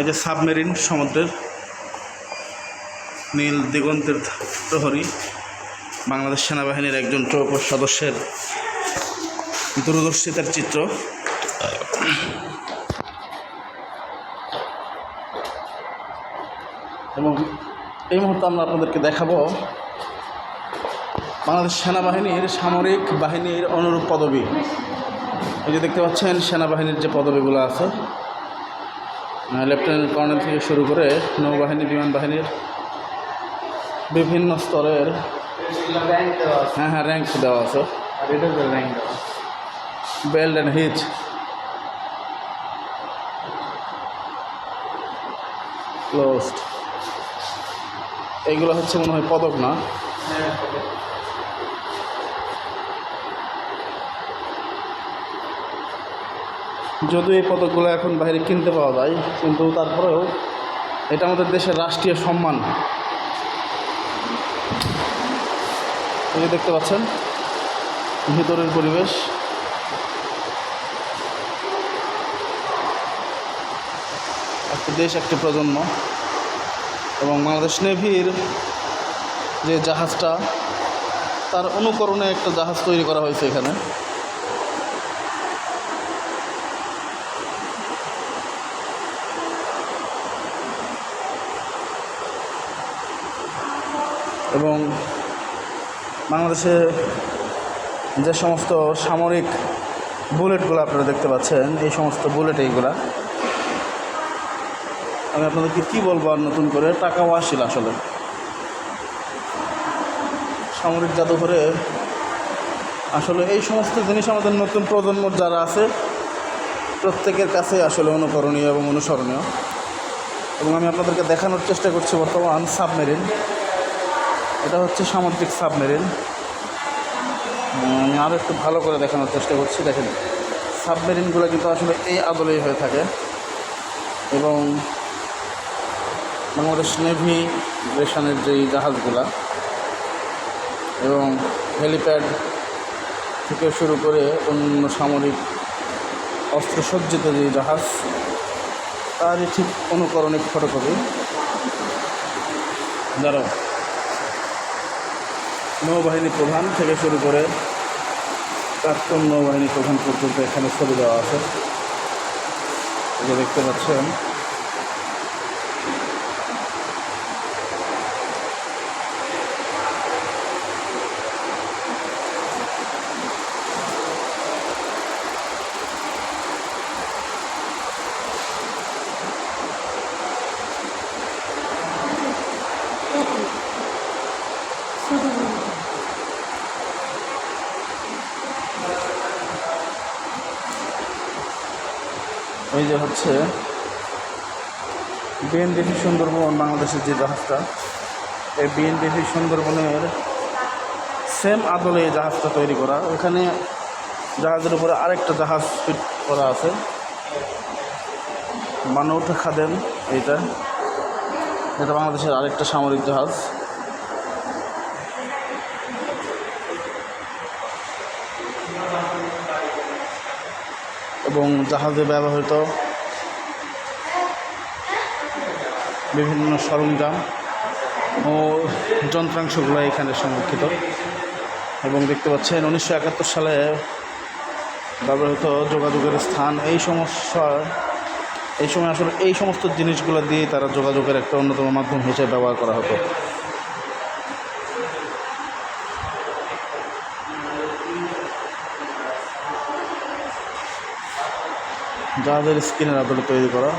এই যে সাবমেরিন, সমুদ্রের নীল দিগন্তের প্রহরী, বাংলাদেশ সেনাবাহিনীর একজন চৌকস সদস্যের দূরদর্শিতার চিত্র। এবং এই মুহূর্তে আমরা আপনাদেরকে দেখাবো বাংলাদেশ সেনাবাহিনীর সামরিক বাহিনীর অনুরূপ পদবি। এই যে দেখতে পাচ্ছেন, সেনাবাহিনীর যে পদবিগুলো আছে লেফটেন্যান্ট কর্নেল থেকে শুরু করে নৌবাহিনী বিমান বাহিনীর বিভিন্ন স্তরের হ্যাঁ হ্যাঁ র্যাঙ্ক দেওয়া আছে। বেল্ট অ্যান্ড হিচ ক্লোজড এইগুলো হচ্ছে মনে হয় পদক না? যদিও এই পদকগুলো এখন বাইরে কিনতে পাওয়া যায়, কিন্তু তারপরেও এটা আমাদের দেশের রাষ্ট্রীয় সম্মান। এই দেখতে পাচ্ছেন, ভিতরের পরিবেশ। একটি দেশ, একটি প্রজন্ম। এবং বাংলাদেশ নেভির যে জাহাজটা, তার অনুকরণে একটা জাহাজ তৈরি করা হয়েছে এখানে। এবং বাংলাদেশে যে সমস্ত সামরিক বুলেটগুলো আপনারা দেখতে পাচ্ছেন, এই সমস্ত বুলেট এইগুলা, আমি আপনাদেরকে কী বলব আর নতুন করে, টাকাও আসিল আসলে। সামরিক জাদুঘরে আসলে এই সমস্ত জিনিস আমাদের নতুন প্রজন্মর যারা আছে, প্রত্যেকের কাছে আসলে অনুকরণীয় এবং অনুসরণীয়। এবং আমি আপনাদেরকে দেখানোর চেষ্টা করছি বর্তমান সাবমেরিন। এটা হচ্ছে সামুদ্রিক সাবমেরিন। আমি আরও একটু ভালো করে দেখানোর চেষ্টা করছি। দেখেন, সাবমেরিনগুলো কিন্তু আসলে এই আদলেই হয়ে থাকে। এবং বাংলাদেশ নেভি রেশনের যেই জাহাজগুলা, এবং হেলিপ্যাড থেকে শুরু করে অন্য সামরিক অস্ত্রসজ্জিত যে জাহাজ, তারই ঠিক অনুকরণিক ফটোকপি। দাঁড়াও। নৌবাহিনী প্রধান থেকে শুরু করে প্রাক্তন নৌবাহিনী প্রধান পর্যন্ত এখানে ছবি দেওয়া আছে। দেখতে পাচ্ছেন এই যে হচ্ছে বিএনডিপি সুন্দরবন বাংলাদেশের যে জাহাজটা, এই বিএনডিপি সুন্দরবনের সেম আদলে এই জাহাজটা তৈরি করা। ওখানে জাহাজের উপরে আরেকটা জাহাজ ফিট করা আছে। মানৌঠা খাদেম, এইটা। এটা বাংলাদেশের আরেকটা সামরিক জাহাজ। এবং জাহাজে ব্যবহৃত বিভিন্ন সরঞ্জাম ও যন্ত্রাংশগুলো এখানে সংরক্ষিত। এবং দেখতে পাচ্ছেন উনিশশো একাত্তর সালে ব্যবহৃত যোগাযোগের স্থান। এই সমস্যা এই সময় আসলে এই সমস্ত জিনিসগুলো দিয়ে তারা যোগাযোগের একটা অন্যতম মাধ্যম হিসেবে ব্যবহার করা হতো। জাহাজের স্কিনের আদলে তৈরি করা।